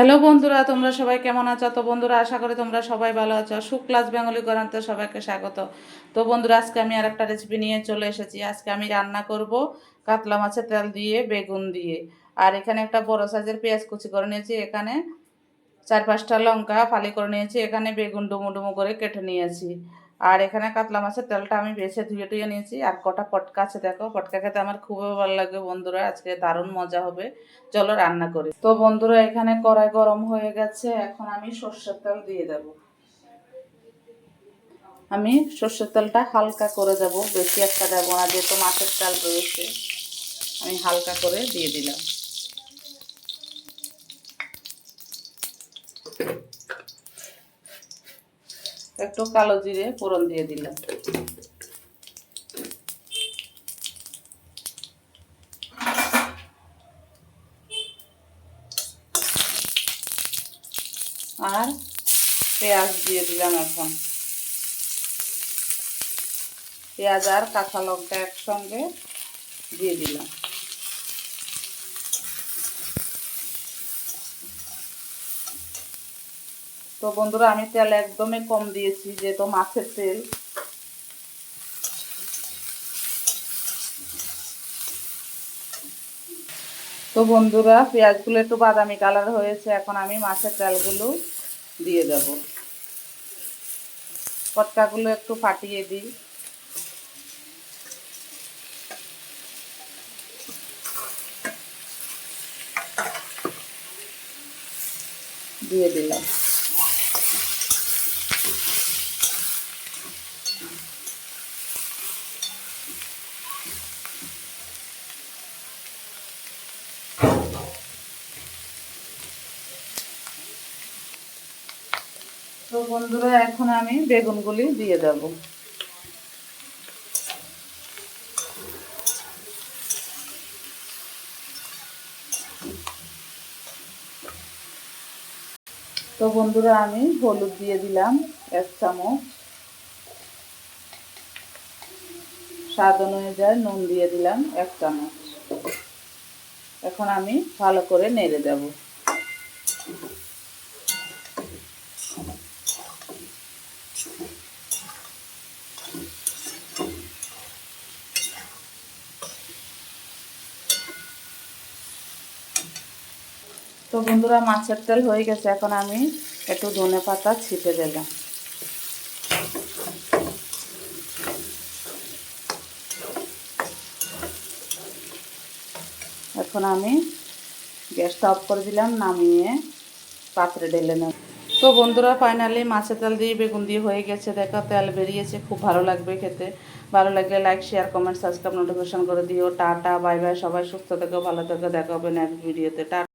Hello বন্ধুরা, তোমরা সবাই কেমন আছো? তো বন্ধুরা, আশা করি তোমরা সবাই ভালো আছো। সুক্লাস বেঙ্গলি করান্তে সবাইকে স্বাগত। তো বন্ধুরা, আজকে আমি আর একটা রেসিপি নিয়ে চলে এসেছি। আজকে আমি রান্না করব কাতলা মাছের তেল দিয়ে, বেগুন দিয়ে। আর এখানে একটা বড় সাইজের পেঁয়াজ কুচি করে নিয়েছি। এখানে চার পাঁচটা লঙ্কা ফালি করে নিয়েছি। এখানে বেগুন ডুমো ডুমো করে কেটে নিয়েছি। আর এখানে কাতলা মাছের তেলটা আমি বেছে ধুয়ে টুয়ে নিয়েছি। আর কটা পটকা আছে দেখো, পটকা খেতে আমার খুবই ভালো লাগে বন্ধুরা, আজকে দারুণ মজা হবে। চলো রান্না করি। তো বন্ধুরা, এখানে কড়াই গরম হয়ে গেছে, এখন আমি সর্ষের তেল দিয়ে দেব। আমি সর্ষের তেলটা হালকা করে দেব, বেশি একটা দেবো না, যেহেতু মাছের তেল রয়েছে, আমি হালকা করে দিয়ে দিলাম। একটু কালো জিরে ফোড়ন দিয়ে দিলাম। আর পেঁয়াজ দিয়ে দিলাম এখন। পেঁয়াজ আর কাঁচা লঙ্কা একসঙ্গে দিয়ে দিলাম। তো বন্ধুরা, আমি তেল একদমই কম দিয়েছি, যেহেতু মাছের তেল। তো বন্ধুরা, পেঁয়াজগুলো একটু বাদামি কালার হয়েছে, এখন আমি মাছের তেলগুলো দিয়ে দেব। পটকাগুলো একটু ফাটিয়ে দিই। দিয়ে দিলাম। তো বন্ধুরা, এখন আমি বেগুনগুলি দিয়ে দেব। তো বন্ধুরা, আমি হলুদ দিয়ে দিলাম এক চামচ। স্বাদ অনুযায়ী নুন দিয়ে দিলাম এক চামচ। এখন আমি ভালো করে নেড়ে দেব। তো বন্ধুরা, মাছের তেল হয়ে গেছে। এখন আমি একটু ধনে পাতা ছিটে দিলাম এখন আমি গ্যাসটা অফ করে দিলাম, নামিয়ে পাত্রে ঢেলে নেব। তো বন্ধুরা ফাইনালি মাছের তেল দিয়ে বেগুন দিয়ে হয়ে গেছে। দেখা, তেল বেরিয়েছে। খুব ভালো লাগবে খেতে। ভালো লাগলে like share comment subscribe notification করে দিও। টাটা বাই বাই সবাই সুস্থ থেকো, ভালো থেকো। দেখা হবে নেক্সট ভিডিওতে টা